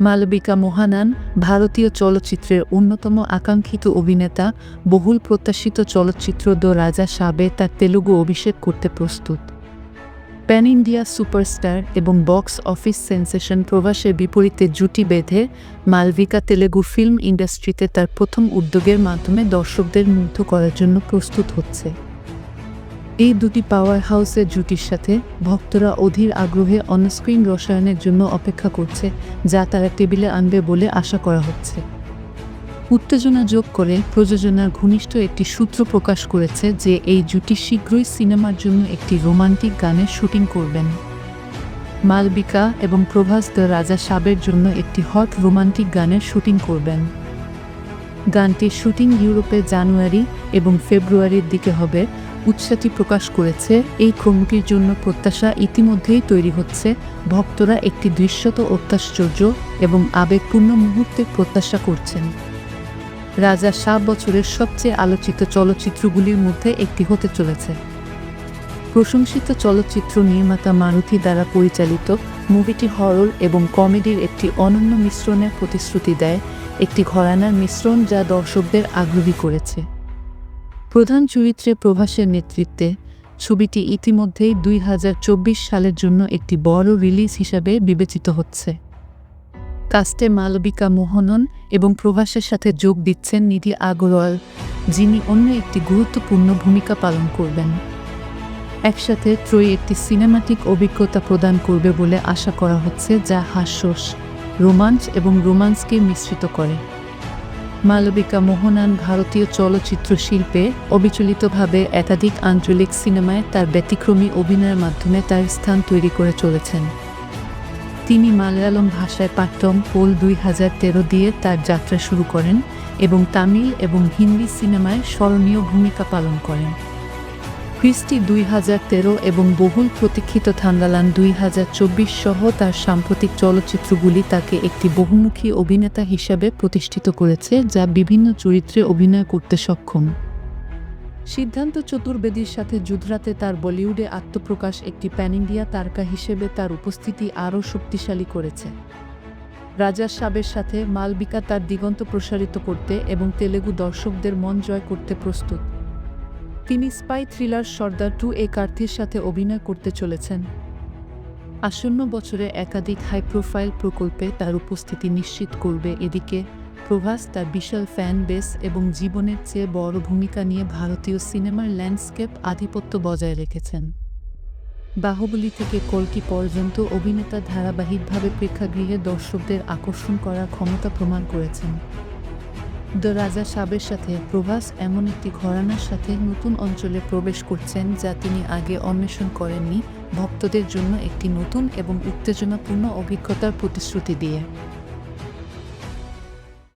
মালবিকা মোহানান ভারতীয় চলচ্চিত্রের অন্যতম আকাঙ্ক্ষিত অভিনেতা, বহুল প্রত্যাশিত চলচ্চিত্র দ্য রাজা সাবে তার তেলুগু অভিষেক করতে প্রস্তুত। প্যান ইন্ডিয়া সুপারস্টার এবং বক্স অফিস সেন্সেশন প্রবাসের বিপরীতে জুটি বেঁধে মালবিকা তেলেগু ফিল্ম ইন্ডাস্ট্রিতে তার প্রথম উদ্যোগের মাধ্যমে দর্শকদের মুগ্ধ করার জন্য প্রস্তুত হচ্ছে। এই দুটি পাওয়ার হাউসের জুটির সাথে ভক্তরা অধীর আগ্রহে অনস্ক্রিন রসায়নের জন্য অপেক্ষা করছে, যা তারা টেবিলে আনবে বলে আশা করা হচ্ছে। উত্তেজনা যোগ করে প্রযোজনার ঘনিষ্ঠ একটি সূত্র প্রকাশ করেছে যে এই জুটি শীঘ্রই সিনেমার জন্য একটি রোমান্টিক গানের শুটিং করবেন। মালবিকা এবং প্রভাস দ্য রাজা সাবের জন্য একটি হট রোমান্টিক গানের শুটিং করবেন। গানটির শুটিং ইউরোপে জানুয়ারি এবং ফেব্রুয়ারির দিকে হবে উৎসাহটি প্রকাশ করেছে, এই ক্রমটির জন্য প্রত্যাশা ইতিমধ্যেই তৈরি হচ্ছে। ভক্তরা একটি দৃশ্যত অত্যাশ্চর্য এবং আবেগপূর্ণ মুহূর্তের প্রত্যাশা করছেন। রাজা সাত বছরের সবচেয়ে আলোচিত চলচ্চিত্রগুলির মধ্যে একটি হতে চলেছে। প্রশংসিত চলচ্চিত্র নির্মাতা মারুতি দ্বারা পরিচালিত, মুভিটি হরর এবং কমেডির একটি অনন্য মিশ্রণের প্রতিশ্রুতি দেয়, একটি ঘরানার মিশ্রণ যা দর্শকদের আগ্রহী করেছে। প্রধান চরিত্রে প্রভাসের নেতৃত্বে, ছবিটি ইতিমধ্যেই দুই হাজার চব্বিশ সালের জন্য একটি বড় রিলিজ হিসাবে বিবেচিত হচ্ছে। কাস্টে মালবিকা মোহনন এবং প্রভাসের সাথে যোগ দিচ্ছেন নিধি আগরওয়াল, যিনি অন্য একটি গুরুত্বপূর্ণ ভূমিকা পালন করবেন। একসাথে ত্রয়ী একটি সিনেমাটিক অভিজ্ঞতা প্রদান করবে বলে আশা করা হচ্ছে, যা হাস্যস রোমাঞ্চ এবং রোমান্সকে মিশ্রিত করে। মালবিকা মোহনান ভারতীয় চলচ্চিত্র শিল্পে অবিচলিতভাবে একাধিক আঞ্চলিক সিনেমায় তার ব্যতিক্রমী অভিনয়ের মাধ্যমে তার স্থান তৈরি করে চলেছেন। তিনি মালয়ালম ভাষায় পাঠ্যম পোল দুই হাজার তেরো দিয়ে তার যাত্রা শুরু করেন এবং তামিল এবং হিন্দি সিনেমায় স্মরণীয় ভূমিকা পালন করেন। ক্রিস্টি দুই হাজার তেরো এবং বহুল প্রতীক্ষিত থাঙ্গালান দুই হাজার চব্বিশ সহ তার সাম্প্রতিক চলচ্চিত্রগুলি তাকে একটি বহুমুখী অভিনেতা হিসাবে প্রতিষ্ঠিত করেছে, যা বিভিন্ন চরিত্রে অভিনয় করতে সক্ষম। সিদ্ধান্ত চতুর্বেদীর সাথে যুদ্ধরাতে তার বলিউডে আত্মপ্রকাশ একটি প্যান ইন্ডিয়া তারকা হিসেবে তার উপস্থিতি আরও শক্তিশালী করেছে। রাজার সাবের সাথে মালবিকা তার দিগন্ত প্রসারিত করতে এবং তেলেগু দর্শকদের মন জয় করতে প্রস্তুত। তিনি স্পাই থ্রিলার সর্দার টু এ কার্থির সাথে অভিনয় করতে চলেছেন। আসন্ন বছরে একাধিক হাই প্রোফাইল প্রকল্পে তার উপস্থিতি নিশ্চিত করবে এদিকে প্রভাস তার বিশাল ফ্যান বেস এবং জীবনের চেয়ে বড় ভূমিকা নিয়ে ভারতীয় সিনেমার ল্যান্ডস্কেপ আধিপত্য বজায় রেখেছেন। বাহুবলী থেকে কলকি পর্যন্ত অভিনেতা ধারাবাহিকভাবে প্রেক্ষাগৃহে দর্শকদের আকর্ষণ করার ক্ষমতা প্রমাণ করেছেন। দ্য রাজা সাবের সাথে প্রভাস এমন একটি ঘরানার সাথে নতুন অঞ্চলে প্রবেশ করছেন যা তিনি আগে অন্বেষণ করেননি, ভক্তদের জন্য একটি নতুন এবং উত্তেজনাপূর্ণ অভিজ্ঞতার প্রতিশ্রুতি দিয়ে।